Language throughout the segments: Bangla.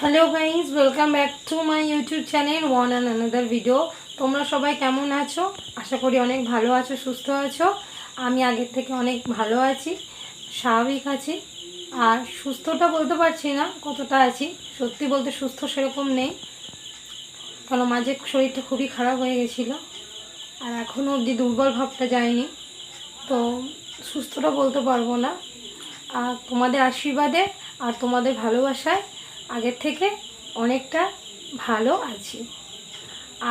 Hello guys welcome back to my YouTube channel one and another video তোমরা সবাই কেমন আছো? আশা করি অনেক ভালো আছো, সুস্থ আছো। আমি আগের থেকে অনেক ভালো আছি, স্বাভাবিক আছি। আর সুস্থটা বলতে পারছি না কতটা আছি। সত্যি বলতে সুস্থ সেরকম নেই। কারণ মাঝে শরীরটা খুবই খারাপ হয়ে গেছিল। আর এখনও অবধি দুর্বল ভাবটা যায়নি। তো সুস্থটা বলতে পারব না। আর তোমাদের আশীর্বাদে আর তোমাদের ভালোবাসায় আগের থেকে অনেকটা ভালো আছি।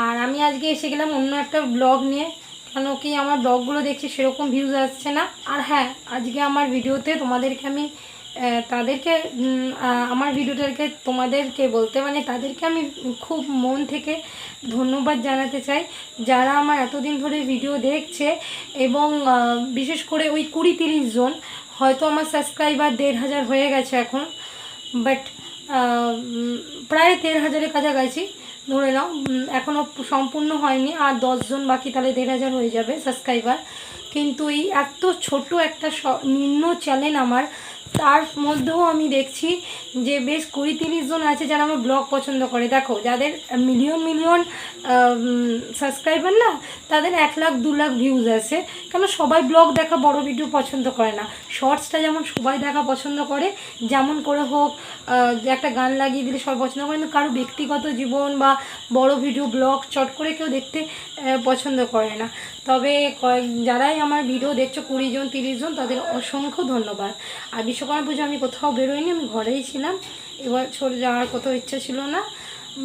আর আমি আজকে এসে গেলাম অন্য একটা ব্লগ নিয়ে, কেন কি আমার ব্লগগুলো দেখছি সেরকম ভিউজ আসছে না। আর হ্যাঁ আজকে আমার ভিডিওতে তোমাদেরকে আমি তাদেরকে আমার ভিডিওটাকে তোমাদেরকে বলতে মানে তাদেরকে আমি খুব মন থেকে ধন্যবাদ জানাতে চাই। যারা আমার এতদিন ধরে ভিডিও দেখছে এবং বিশেষ করে ওই কুড়ি তিরিশ জন, হয়তো আমার সাবস্ক্রাইবার দেড় হাজার হয়ে গেছে এখন বাট প্রায় দেড় হাজারের কাছাকাছি, ধরে নাও এখনও সম্পূর্ণ হয়নি, আর দশজন বাকি তাহলে দেড় হাজার হয়ে যাবে সাবস্ক্রাইবার কিন্তু এই এত ছোট একটা নিম্ন চ্যানেল আমার, তার মধ্যেও আমি দেখছি যে বেশ কুড়ি তিরিশ জন আছে যারা আমার ব্লগ পছন্দ করে। দেখো, যাদের মিলিয়ন মিলিয়ন সাবস্ক্রাইবার না, তাদের এক লাখ, দু লাখ ভিউজ আছে। কেন সবাই ব্লগ দেখা বড় ভিডিও পছন্দ করে না। শর্টসটা যেমন সবাই দেখা পছন্দ করে, যেমন করে হোক যে একটা গান লাগিয়ে দিলে সবাই পছন্দ করে না? কারও ব্যক্তিগত জীবন বা বড় ভিডিও ব্লগ চট করে কেউ দেখতে পছন্দ করে না। তবে কয়েক, যারাই আমার ভিডিও দেখছ, কুড়ি জন, তিরিশ জন, তাদের অসংখ্য ধন্যবাদ। আর বিশ্বকর্মা পুজো আমি কোথাও বেরোইনি, আমি ঘরেই ছিলাম। এবার চলে যাওয়ার কোথাও ইচ্ছা ছিল না।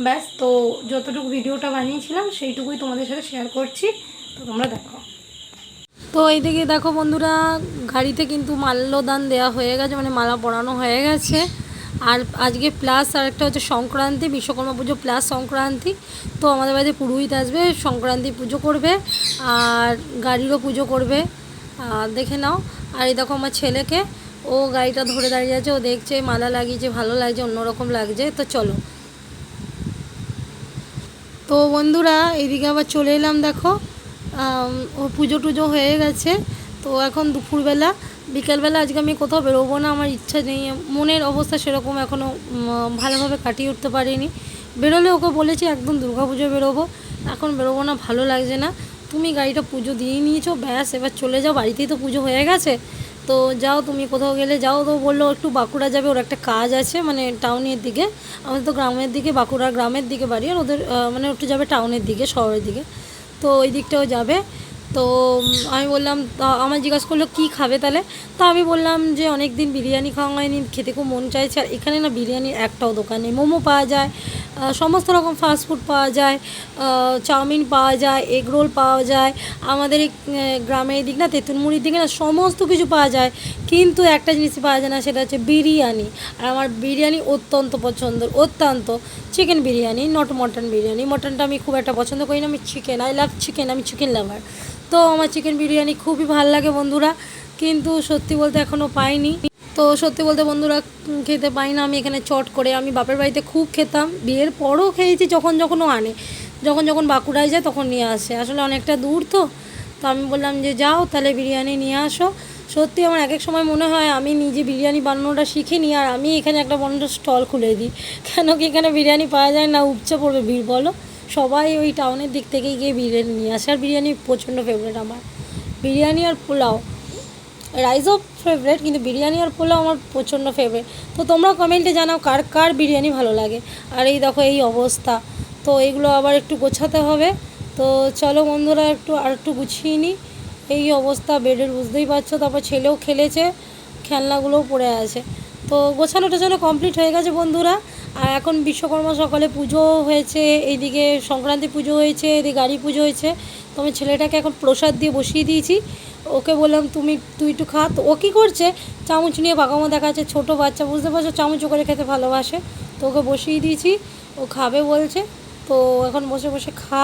ব্যাস, তো যতটুকু ভিডিওটা বানিয়েছিলাম, সেইটুকুই তোমাদের সাথে শেয়ার করছি। তো তোমরা দেখো। তো এইদিকে দেখো বন্ধুরা, গাড়িতে কিন্তু মাল্যদান দেওয়া হয়ে গেছে মানে মালা পরানো হয়ে গেছে। আর আজকে প্লাস আর একটা হচ্ছে সংক্রান্তি, বিশ্বকর্মা পুজো প্লাস সংক্রান্তি। তো আমাদের বাড়িতে পুরোহিত আসবে, সংক্রান্তি পুজো করবে আর গাড়িরও পুজো করবে। দেখে নাও। আর এই দেখো আমার ছেলেকে, ও গাড়িটা ধরে দাঁড়িয়ে আছে, ও দেখছে, মালা লাগিয়েছে, ভালো লাগছে, অন্যরকম লাগছে। তো চলো। তো বন্ধুরা এদিকে আবার চলে এলাম, দেখো। ও পুজো টুজো হয়ে গেছে। তো এখন দুপুরবেলা বিকেলবেলা আজকে আমি কোথাও বেরোবো না, আমার ইচ্ছা নেই। মনের অবস্থা সেরকম এখনও ভালোভাবে কাটিয়ে উঠতে পারিনি। বেরোলে ওকে বলেছি একদম পুজো বেরোবো। এখন বেরোবো না, ভালো লাগছে না। তুমি গাড়িটা পুজো দিয়ে নিয়েছো, ব্যাস, এবার চলে যাও, বাড়িতেই তো পুজো হয়ে গেছে। তো যাও, তুমি কোথাও গেলে যাও। তো বলল, একটু বাঁকুড়া যাবে, ওর একটা কাজ আছে মানে টাউনের দিকে। আমাদের তো গ্রামের দিকে বাঁকুড়া গ্রামের দিকে বাড়ি, আর ওদের মানে একটু যাবে টাউনের দিকে, শহরের দিকে। তো ওই দিকটাও যাবে। তো আমি বললাম আমার জিজ্ঞাসা করল, কী খাবে তাহলে? তা আমি বললাম যে অনেক দিন বিরিয়ানি খাওয়া হয়নি, খেতে খুব মন চাইছে। আর এখানে না বিরিয়ানির একটাও দোকান মোমো পাওয়া যায় সমস্ত রকম ফাস্ট ফুড পাওয়া যায় চাউমিন পাওয়া যায় এগ রোল পাওয়া যায়, আমাদের গ্রামের দিক না, তেঁতুলমুড়ির দিকে না, সমস্ত কিছু পাওয়া যায়। কিন্তু একটা জিনিসই পাওয়া যায় না, সেটা হচ্ছে বিরিয়ানি। আর আমার বিরিয়ানি অত্যন্ত পছন্দ অত্যন্ত। Chicken biryani not mutton biryani. মটনটা আমি খুব একটা পছন্দ করি না, আমি চিকেন আই লাভ চিকেন আমি চিকেন লাভার তো আমার চিকেন বিরিয়ানি খুবই ভালো লাগে বন্ধুরা, কিন্তু সত্যি বলতে এখনও পাইনি। তো সত্যি বলতে বন্ধুরা, খেতে পাই না, আমি এখানে চট করে। আমি বাপের বাড়িতে খুব খেতাম, বিয়ের পরও খেয়েছি যখন যখনও আনে। যখন যখন বাঁকুড়ায় যায় তখন নিয়ে আসে। আসলে অনেকটা দূর তো তো আমি বললাম যে যাও, তাহলে বিরিয়ানি নিয়ে আসো। সত্যি আমার এক এক সময় মনে হয় আমি নিজে বিরিয়ানি বানানোটা শিখিনি আর আমি এখানে একটা বন্ধ স্টল খুলে দিই। কেন কি এখানে বিরিয়ানি পাওয়া যায় না, উপচে পড়বে ভিড়, বলো? সবাই ওই টাউনের দিক থেকেই গিয়ে বিরিয়ানি নিয়ে আসে। আর বিরিয়ানি প্রচণ্ড ফেভারিট আমার। বিরিয়ানি আর পোলাও রাইসও ফেভারিট কিন্তু বিরিয়ানি আর পোলাও আমার প্রচণ্ড ফেভারিট তো তোমরা কমেন্টে জানাও কার কার বিরিয়ানি ভালো লাগে। আর এই দেখো, এই অবস্থা। তো এইগুলো আবার একটু গোছাতে হবে। তো চলো বন্ধুরা, একটু আর একটু গুছিয়ে নিই। এই অবস্থা, বেডের বুঝতেই পারছ। তারপর ছেলেও খেলেছে, খেলনাগুলোও পড়ে আছে। তো গোছানো টোছানো কমপ্লিট হয়ে গেছে বন্ধুরা। আর এখন বিশ্বকর্মা সকালে পুজো হয়েছে, এইদিকে সংক্রান্তি পুজো হয়েছে, এদিকে গাড়ি পুজো হয়েছে। তো আমি ছেলেটাকে এখন প্রসাদ দিয়ে বসিয়ে দিয়েছি। ওকে বললাম, তুমি, তুই একটু খা। তো ও কী করছে? চামচ নিয়ে বাগামো দেখাচ্ছে, ছোটো বাচ্চা, বুঝতে পারছ? চামচ করে খেতে ভালোবাসে। তো ওকে বসিয়ে দিয়েছি, ও খাবে বলছে। তো এখন বসে বসে তো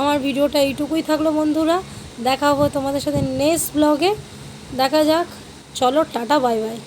আমার ভিডিওটা এইটুকুই থাকল বন্ধুরা। দেখা হব তোমাদের সাথে নেক্সট ব্লগে দেখা যাক। চলো, টাটা বাই বাই